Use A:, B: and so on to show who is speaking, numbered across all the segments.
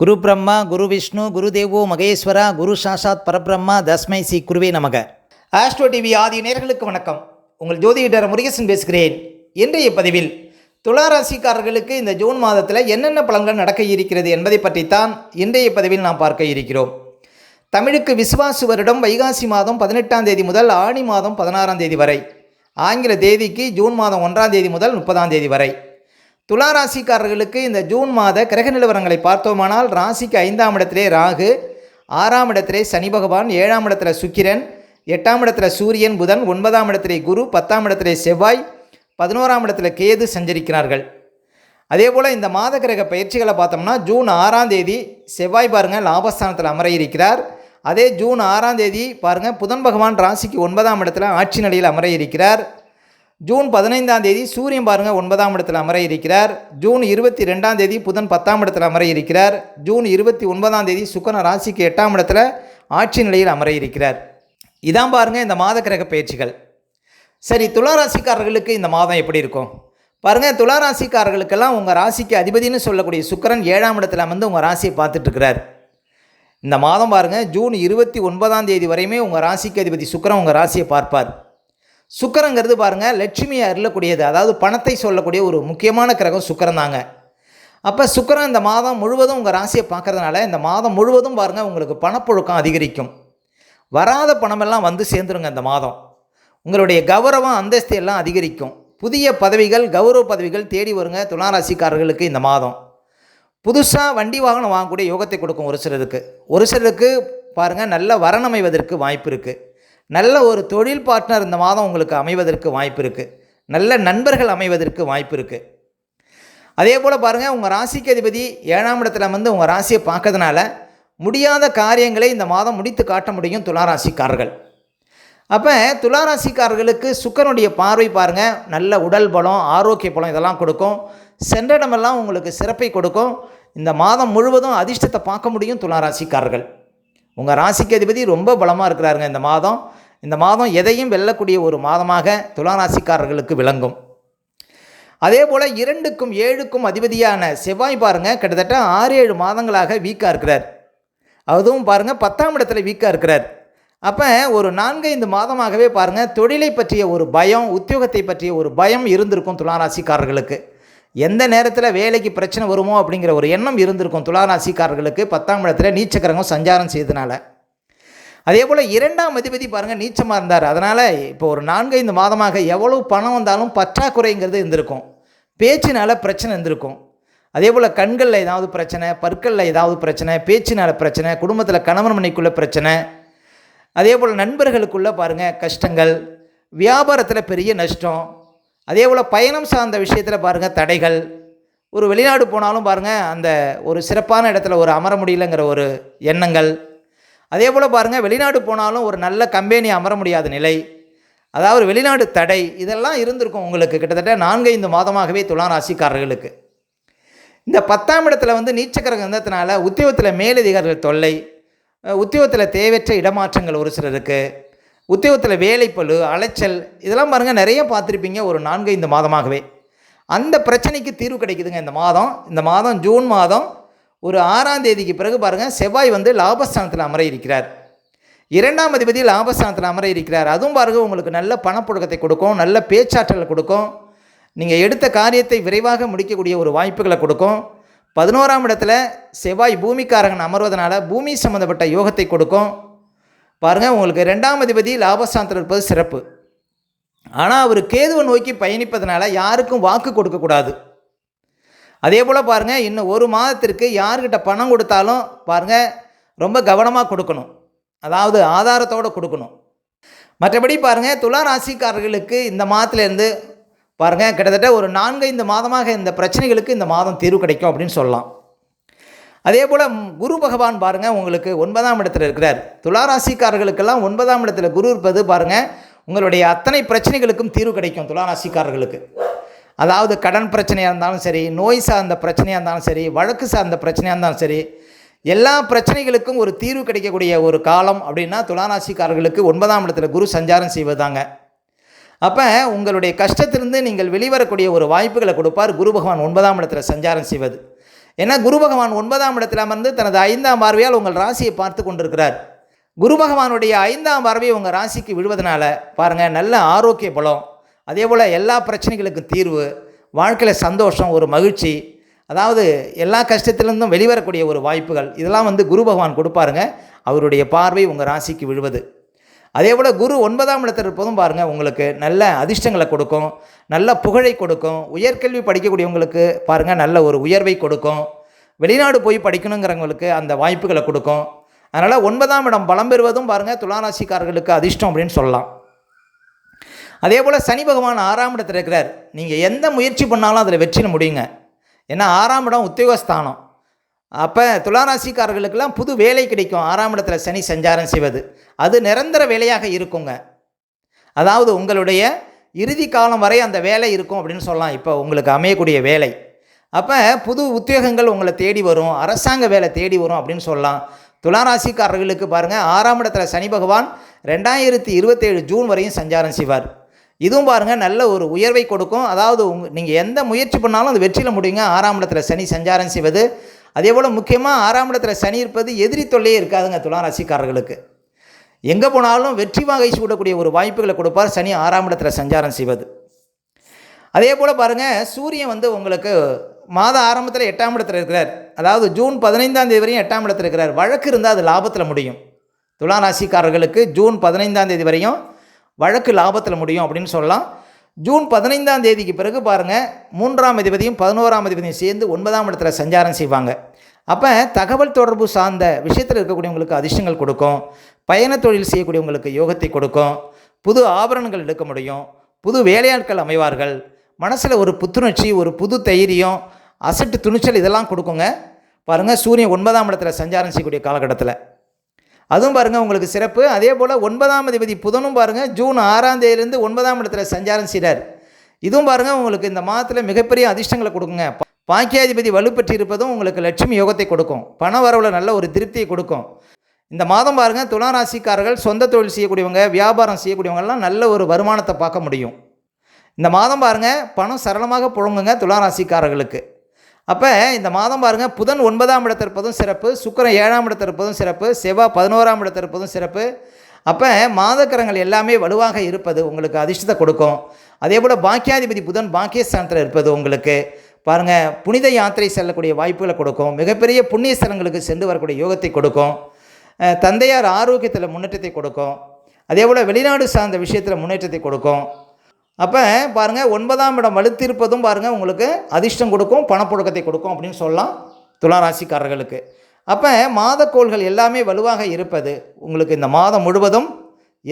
A: குரு பிரம்மா குரு விஷ்ணு குரு தேவோ மகேஸ்வரா குரு சாஷாத் பரபிரம்மா தஸ்மை சி குருவே நமக. ஆஸ்ட்ரோ டிவி ஆதி நேர்களுக்கு வணக்கம். உங்கள் ஜோதிடர் முருகேசன் பேசுகிறேன். இன்றைய பதிவில் துளாராசிக்காரர்களுக்கு இந்த ஜூன் மாதத்தில் என்னென்ன பலன்கள் நடக்க இருக்கிறது என்பதை பற்றித்தான் இன்றைய பதிவில் நாம் பார்க்க இருக்கிறோம். தமிழுக்கு விசுவாசு வருடம் வைகாசி மாதம் பதினெட்டாம் தேதி முதல் ஆணி மாதம் பதினாறாம் தேதி வரை. ஆங்கில தேதிக்கு ஜூன் மாதம் ஒன்றாம் தேதி முதல் முப்பதாம் தேதி வரை. துலா ராசிக்காரர்களுக்கு இந்த ஜூன் மாத கிரக நிலவரங்களை பார்த்தோமானால் ராசிக்கு ஐந்தாம் இடத்திலே ராகு ஆறாம் இடத்திலே சனி பகவான் ஏழாம் இடத்துல சுக்கிரன் எட்டாம் இடத்துல சூரியன் புதன் ஒன்பதாம் இடத்திலே குரு பத்தாம் இடத்திலே செவ்வாய் பதினோராம் இடத்துல கேது சஞ்சரிக்கிறார்கள். அதே போல் இந்த மாத கிரக பயிற்சிகளை பார்த்தோம்னா ஜூன் ஆறாம் தேதி செவ்வாய் பாருங்கள் லாபஸ்தானத்தில் அமர இருக்கிறார் அதே ஜூன் ஆறாம் தேதி பாருங்கள் புதன் பகவான் ராசிக்கு ஒன்பதாம் இடத்துல ஆட்சி நிலையில் அமர இருக்கிறார் ஜூன் பதினைந்தாம் தேதி சூரியன் பாருங்கள் ஒன்பதாம் இடத்தில் அமர இருக்கிறார் ஜூன் இருபத்தி ரெண்டாம் தேதி புதன் பத்தாம் இடத்தில் அமர இருக்கிறார் ஜூன் இருபத்தி ஒன்பதாம் தேதி சுக்கன ராசிக்கு எட்டாம் இடத்துல ஆட்சி நிலையில் அமர இருக்கிறார் இதான் பாருங்கள் இந்த மாத கிரக பயிற்சிகள். சரி துளாராசிக்காரர்களுக்கு இந்த மாதம் எப்படி இருக்கும்? பாருங்கள் துளாராசிக்காரர்களுக்கெல்லாம் உங்கள் ராசிக்கு அதிபதினு சொல்லக்கூடிய சுக்கரன் ஏழாம் இடத்துல வந்து உங்கள் ராசியை பார்த்துட்ருக்கிறார். இந்த மாதம் பாருங்கள் ஜூன் இருபத்தி ஒன்பதாம் தேதி வரையுமே உங்கள் ராசிக்கு அதிபதி சுக்கரன் உங்கள் ராசியை பார்ப்பார். சுக்கரங்கிறது பாருங்கள் லட்சுமியை அருளக்கூடியது. அதாவது பணத்தை சொல்லக்கூடிய ஒரு முக்கியமான கிரகம் சுக்கரன் தாங்க. அப்போ சுக்கரன் இந்த மாதம் முழுவதும் உங்கள் ராசியை பார்க்கறதுனால இந்த மாதம் முழுவதும் பாருங்கள் உங்களுக்கு பணப்புழுக்கம் அதிகரிக்கும். வராத பணமெல்லாம் வந்து சேர்ந்துருங்க இந்த மாதம். உங்களுடைய கௌரவம் அந்தஸ்து எல்லாம் அதிகரிக்கும். புதிய பதவிகள் கௌரவ பதவிகள் தேடி வருங்க துளாராசிக்காரர்களுக்கு இந்த மாதம். புதுசாக வண்டி வாகனம் வாங்கக்கூடிய யோகத்தை கொடுக்கும் ஒரு சிலருக்கு. ஒரு சிலருக்கு பாருங்கள் நல்ல வரணமைவதற்கு வாய்ப்பு இருக்குது நல்ல ஒரு தொழில் பார்ட்னர் இந்த மாதம் உங்களுக்கு அமைவதற்கு வாய்ப்பு இருக்குது நல்ல நண்பர்கள் அமைவதற்கு வாய்ப்பு இருக்குது அதே போல் பாருங்கள் உங்கள் ராசிக்கு அதிபதி ஏழாம் இடத்துல வந்து உங்கள் ராசியை பார்க்கறதுனால முடியாத காரியங்களை இந்த மாதம் முடித்து காட்ட முடியும் துளாராசிக்காரர்கள். அப்போ துளாராசிக்காரர்களுக்கு சுக்கரனுடைய பார்வை பாருங்கள் நல்ல உடல் பலம் ஆரோக்கிய பலம் இதெல்லாம் கொடுக்கும். சென்ற இடமெல்லாம் உங்களுக்கு சிறப்பை கொடுக்கும். இந்த மாதம் முழுவதும் அதிர்ஷ்டத்தை பார்க்க முடியும் துளாராசிக்காரர்கள். உங்கள் ராசிக்கு அதிபதி ரொம்ப பலமாக இருக்கிறாருங்க. இந்த மாதம் இந்த மாதம் எதையும் வெல்லக்கூடிய ஒரு மாதமாக துளாராசிக்காரர்களுக்கு விளங்கும். அதே போல் இரண்டுக்கும் ஏழுக்கும் அதிபதியான செவ்வாய் பாருங்கள் கிட்டத்தட்ட ஆறு ஏழு மாதங்களாக வீக்காக இருக்கிறார். அதுவும் பாருங்கள் பத்தாம் இடத்துல வீக்காக இருக்கிறார். அப்போ ஒரு நான்கைந்து மாதமாகவே பாருங்கள் தொழிலை பற்றிய ஒரு பயம் உத்தியோகத்தை பற்றிய ஒரு பயம் இருந்திருக்கும் துளாராசிக்காரர்களுக்கு எந்த நேரத்தில் வேலைக்கு பிரச்சனை வருமோ அப்படிங்கிற ஒரு எண்ணம் இருந்திருக்கும் துளாராசிக்காரர்களுக்கு பத்தாம் இடத்துல நீச்சக்கரகம் சஞ்சாரம் செய்தனால அதே போல் இரண்டாம் அதிபதி பாருங்கள் நீச்சமாக இருந்தார். அதனால் இப்போ ஒரு நான்கைந்து மாதமாக எவ்வளவு பணம் வந்தாலும் பற்றாக்குறைங்கிறது இருந்திருக்கும். பேச்சினால் பிரச்சனை இருந்திருக்கும். அதே போல் கண்களில் ஏதாவது பிரச்சனை பற்களில் ஏதாவது பிரச்சனை பேச்சினால் பிரச்சனை குடும்பத்தில் கணவன் மனைக்குள்ளே பிரச்சனை. அதே போல் நண்பர்களுக்குள்ளே பாருங்கள் கஷ்டங்கள் வியாபாரத்தில் பெரிய நஷ்டம் அதே போல் பயணம் சார்ந்த விஷயத்தில் பாருங்கள் தடைகள். ஒரு வெளிநாடு போனாலும் பாருங்கள் அந்த ஒரு சிறப்பான இடத்துல ஒரு அமர முடியலங்கிற ஒரு எண்ணங்கள். அதே போல் பாருங்கள் வெளிநாடு போனாலும் ஒரு நல்ல கம்பெனி அமர முடியாத நிலை. அதாவது வெளிநாடு தடை இதெல்லாம் இருந்திருக்கும் உங்களுக்கு கிட்டத்தட்ட நான்கைந்து மாதமாகவே துலாம் ராசிக்காரர்களுக்கு. இந்த பத்தாம் இடத்துல வந்து நீச்சக்கரகம் இருந்ததுனால உத்தியோகத்தில் மேலதிகாரிகள் தொல்லை உத்தியோகத்தில் தேவையற்ற இடமாற்றங்கள் ஒரு சிலருக்கு. உத்தியோகத்தில் வேலைப்பழு அலைச்சல் இதெல்லாம் பாருங்கள் நிறைய பார்த்துருப்பீங்க ஒரு நான்கு இந்த மாதமாகவே. அந்த பிரச்சனைக்கு தீர்வு கிடைக்குதுங்க இந்த மாதம். இந்த மாதம் ஜூன் மாதம் ஒரு ஆறாம் தேதிக்கு பிறகு பாருங்கள் செவ்வாய் வந்து லாபஸ்தானத்தில் அமர இருக்கிறார் இரண்டாம் அதிபதி லாபஸ்தானத்தில் அமர இருக்கிறார் அதுவும் பாருங்கள் உங்களுக்கு நல்ல பணப்புழக்கத்தை கொடுக்கும் நல்ல பேச்சாற்றலை கொடுக்கும். நீங்கள் எடுத்த காரியத்தை விரைவாக முடிக்கக்கூடிய ஒரு வாய்ப்புகளை கொடுக்கும். பதினோராம் இடத்துல செவ்வாய் பூமிக்காரகன் அமர்வதனால் பூமி சம்மந்தப்பட்ட யோகத்தை கொடுக்கும். பாருங்கள் உங்களுக்கு ரெண்டாம் அதிபதி லாபஸ்தானத்தில் இருப்பது சிறப்பு. ஆனால் அவர் கேதுவை நோக்கி பயணிப்பதனால யாருக்கும் வாக்கு கொடுக்கக்கூடாது அதே போல் பாருங்கள் இன்னும் ஒரு மாதத்திற்கு யார்கிட்ட பணம் கொடுத்தாலும் பாருங்கள் ரொம்ப கவனமாக கொடுக்கணும். அதாவது ஆதாரத்தோடு கொடுக்கணும். மற்றபடி பாருங்கள் துலா ராசிக்காரர்களுக்கு இந்த மாதத்துலேருந்து பாருங்கள் கிட்டத்தட்ட ஒரு நான்கைந்து மாதமாக இந்த பிரச்சனைகளுக்கு இந்த மாதம் தீர்வு கிடைக்கும் அப்படின்னு சொல்லலாம். அதே போல் குரு பகவான் பாருங்கள் உங்களுக்கு ஒன்பதாம் இடத்துல இருக்கிறார். துளாராசிக்காரர்களுக்கெல்லாம் ஒன்பதாம் இடத்துல குரு இருப்பது பாருங்கள் உங்களுடைய அத்தனை பிரச்சனைகளுக்கும் தீர்வு கிடைக்கும் துளாராசிக்காரர்களுக்கு. அதாவது கடன் பிரச்சனையாக இருந்தாலும் சரி நோய் சார்ந்த பிரச்சனையாக இருந்தாலும் சரி வழக்கு சார்ந்த பிரச்சனையாக இருந்தாலும் சரி எல்லா பிரச்சனைகளுக்கும் ஒரு தீர்வு கிடைக்கக்கூடிய ஒரு காலம் அப்படின்னா துளாராசிக்காரர்களுக்கு ஒன்பதாம் இடத்துல குரு சஞ்சாரம் செய்வதாங்க. அப்போ உங்களுடைய கஷ்டத்திலிருந்து நீங்கள் வெளிவரக்கூடிய ஒரு வாய்ப்புகளை கொடுப்பார் குரு பகவான் ஒன்பதாம் இடத்துல சஞ்சாரம் செய்வது. ஏன்னா குரு பகவான் ஒன்பதாம் இடத்தில் அமர்ந்து தனது ஐந்தாம் பார்வையால் உங்கள் ராசியை பார்த்து கொண்டிருக்கிறார். குரு பகவானுடைய ஐந்தாம் பார்வை உங்கள் ராசிக்கு விழுவதனால பாருங்கள் நல்ல ஆரோக்கிய பலம் அதே போல் எல்லா பிரச்சனைகளுக்கும் தீர்வு வாழ்க்கையில் சந்தோஷம் ஒரு மகிழ்ச்சி அதாவது எல்லா கஷ்டத்திலிருந்தும் வெளிவரக்கூடிய ஒரு வாய்ப்புகள் இதெல்லாம் வந்து குரு பகவான் கொடுப்பாருங்க. அவருடைய பார்வை உங்கள் ராசிக்கு விழுவது. அதே போல் குரு ஒன்பதாம் இடத்தில் இருப்பதும் பாருங்கள் உங்களுக்கு நல்ல அதிர்ஷ்டங்களை கொடுக்கும் நல்ல புகழை கொடுக்கும் உயர்கல்வி படிக்கக்கூடியவங்களுக்கு பாருங்கள் நல்ல ஒரு உயர்வை கொடுக்கும். வெளிநாடு போய் படிக்கணுங்கிறவங்களுக்கு அந்த வாய்ப்புகளை கொடுக்கும். அதனால் ஒன்பதாம் இடம் பலம் பெறுவதும் பாருங்கள் துளாராசிக்காரர்களுக்கு அதிர்ஷ்டம் அப்படின்னு சொல்லலாம். அதே போல் சனி பகவான் ஆறாம் இடத்தில் இருக்கிறார். நீங்கள் எந்த முயற்சி பண்ணாலும் அதில் வெற்றின முடியுங்க. ஏன்னா ஆறாம் இடம் உத்தியோகஸ்தானம். அப்போ துளாராசிக்காரர்களுக்கெல்லாம் புது வேலை கிடைக்கும். ஆறாம் இடத்துல சனி சஞ்சாரம் செய்வது. அது நிரந்தர வேலையாக இருக்குங்க. அதாவது உங்களுடைய இறுதி காலம் வரை அந்த வேலை இருக்கும் அப்படின்னு சொல்லலாம். இப்போ உங்களுக்கு அமையக்கூடிய வேலை. அப்போ புது உத்தியோகங்கள் உங்களை தேடி வரும். அரசாங்க வேலை தேடி வரும் அப்படின்னு சொல்லலாம். துளாராசிக்காரர்களுக்கு பாருங்கள் ஆறாம் இடத்துல சனி பகவான் ரெண்டாயிரத்தி இருபத்தேழு ஜூன் வரையும் சஞ்சாரம் செய்வார். இதுவும் பாருங்கள் நல்ல ஒரு உயர்வை கொடுக்கும். அதாவது உங் நீங்கள் எந்த முயற்சி பண்ணாலும் அது வெற்றியில் முடியுங்க. ஆறாம் இடத்துல சனி சஞ்சாரம் செய்வது. அதே போல் முக்கியமாக ஆறாம் இடத்துல சனி இருப்பது எதிரி தொல்லையே இருக்காதுங்க துலா ராசிக்காரர்களுக்கு. எங்கே போனாலும் வெற்றி வாகை சூடக்கூடிய ஒரு வாய்ப்புகளை கொடுப்பார் சனி ஆறாம் இடத்துல சஞ்சாரம் செய்வது. அதே போல் பாருங்கள் சூரியன் வந்து உங்களுக்கு மாத ஆரம்பத்தில் எட்டாம் இடத்துல இருக்கிறார். அதாவது ஜூன் பதினைந்தாம் தேதி வரையும் எட்டாம் இடத்துல இருக்கிறார். வழக்கு இருந்தால் அது லாபத்தில் முடியும். துலா ராசிக்காரர்களுக்கு ஜூன் பதினைந்தாம் தேதி வரையும் வழக்கு லாபத்தில் முடியும் அப்படின்னு சொல்லலாம். ஜூன் பதினைந்தாம் தேதிக்கு பிறகு பாருங்கள் மூன்றாம் அதிபதியும் பதினோராம் அதிபதியும் சேர்ந்து ஒன்பதாம் இடத்துல சஞ்சாரம் செய்வாங்க. அப்போ தகவல் தொடர்பு சார்ந்த விஷயத்தில் இருக்கக்கூடியவங்களுக்கு அதிர்ஷ்டங்கள் கொடுக்கும் பயண தொழில் செய்யக்கூடியவங்களுக்கு யோகத்தை கொடுக்கும் புது ஆபரணங்கள் எடுக்க முடியும் புது வேலையாட்கள் அமைவார்கள் மனசில் ஒரு புத்துணர்ச்சி ஒரு புது தைரியம் அசட்டு துணிச்சல் இதெல்லாம் கொடுக்குங்க. பாருங்கள் சூரியன் ஒன்பதாம் இடத்துல சஞ்சாரம் செய்யக்கூடிய காலகட்டத்தில். அதுவும் பாருங்கள் உங்களுக்கு சிறப்பு. அதே போல் ஒன்பதாம் அதிபதி புதனும் பாருங்கள் ஜூன் ஆறாம் தேதியிலேருந்து ஒன்பதாம் இடத்துல சஞ்சாரம் செய்கிறார் இதுவும் பாருங்கள் உங்களுக்கு இந்த மாதத்தில் மிகப்பெரிய அதிர்ஷ்டங்களை கொடுக்குங்க. பாக்கியாதிபதி வலுப்பெற்று இருப்பதும் உங்களுக்கு லட்சுமி யோகத்தை கொடுக்கும். பண வரவில் நல்ல ஒரு திருப்தியை கொடுக்கும். இந்த மாதம் பாருங்கள் துலா ராசிக்காரர்கள் சொந்த தொழில் செய்யக்கூடியவங்க வியாபாரம் செய்யக்கூடியவங்கெல்லாம் நல்ல ஒரு வருமானத்தை பார்க்க முடியும். இந்த மாதம் பாருங்கள் பணம் சரளமாக புழங்குங்க துலா ராசிக்காரர்களுக்கு. அப்போ இந்த மாதம் பாருங்கள் புதன் ஒன்பதாம் இடத்தில் இருப்பதும் சிறப்பு சுக்கரன் ஏழாம் இடத்தில் இருப்பதும் சிறப்பு செவ்வாய் பதினோராம் இடத்தில் இருப்பதும் சிறப்பு. அப்போ மாதக்கரங்கள் எல்லாமே வலுவாக இருப்பது உங்களுக்கு அதிர்ஷ்டத்தை கொடுக்கும். அதே போல் பாக்கியாதிபதி புதன் பாக்கியஸ்தானத்தில் இருப்பது உங்களுக்கு. பாருங்கள் புனித யாத்திரை செல்லக்கூடிய வாய்ப்புகளை கொடுக்கும். மிகப்பெரிய புண்ணிய ஸ்தலங்களுக்கு சென்று வரக்கூடிய யோகத்தை கொடுக்கும். தந்தையார் ஆரோக்கியத்தில் முன்னேற்றத்தை கொடுக்கும். அதே போல் வெளிநாடு சார்ந்த விஷயத்தில் முன்னேற்றத்தை கொடுக்கும். அப்போ பாருங்கள் ஒன்பதாம் இடம் வலுத்திருப்பதும் பாருங்கள் உங்களுக்கு அதிர்ஷ்டம் கொடுக்கும் பணப்புழக்கத்தை கொடுக்கும் அப்படின்னு சொல்லலாம் துலா ராசிக்காரர்களுக்கு. அப்போ மாதக்கோள்கள் எல்லாமே வலுவாக இருப்பது உங்களுக்கு இந்த மாதம் முழுவதும்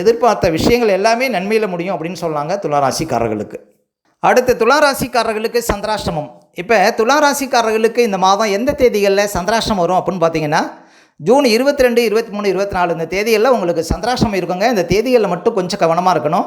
A: எதிர்பார்த்த விஷயங்கள் எல்லாமே நன்மையில் முடியும் அப்படின்னு சொன்னாங்க துலா ராசிக்காரர்களுக்கு. அடுத்து துலா ராசிக்காரர்களுக்கு சந்திராஷ்டமம். இப்போ துலா ராசிக்காரர்களுக்கு இந்த மாதம் எந்த தேதிகளில் சந்திராஷ்டம் வரும் அப்படின்னு பார்த்தீங்கன்னா ஜூன் இருபத்தி ரெண்டு இருபத்தி மூணு இருபத்தி நாலு இந்த தேதிகளில் உங்களுக்கு சந்திராஷ்டமம் இருக்குங்க. இந்த தேதிகளில் மட்டும் கொஞ்சம் கவனமாக இருக்கணும்.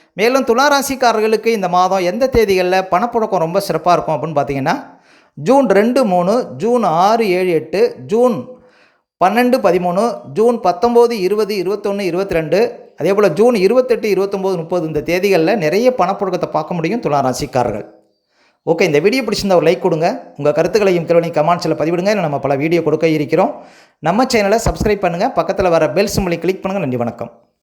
A: மேலும் துளாராசிக்காரர்களுக்கு இந்த மாதம் எந்த தேதிகளில் பணப்புழக்கம் ரொம்ப சிறப்பாக இருக்கும் அப்படின்னு பார்த்தீங்கன்னா ஜூன் ரெண்டு மூணு ஜூன் ஆறு ஏழு எட்டு ஜூன் பன்னெண்டு பதிமூணு ஜூன் பத்தொம்போது இருபது இருபத்தொன்று இருபத்தி ரெண்டு அதே போல் ஜூன் இருபத்தெட்டு இருபத்தொம்போது முப்பது இந்த தேதிகளில் நிறைய பணப்புழக்கத்தை பார்க்க முடியும் துளாராசிக்காரர்கள். ஓகே இந்த வீடியோ பிடிச்சிருந்தா ஒரு லைக் கொடுங்க. உங்கள் கருத்துக்களையும் கேள்வியும் கமெண்ட்ஸில் பதிவிடுங்க. இல்லை நம்ம பல வீடியோ கொடுக்க இருக்கிறோம். நம்ம சேனலை சப்ஸ்கிரைப் பண்ணுங்கள் பக்கத்தில் வர பெல் சிம்பிளை கிளிக் பண்ணுங்கள் நன்றி வணக்கம்.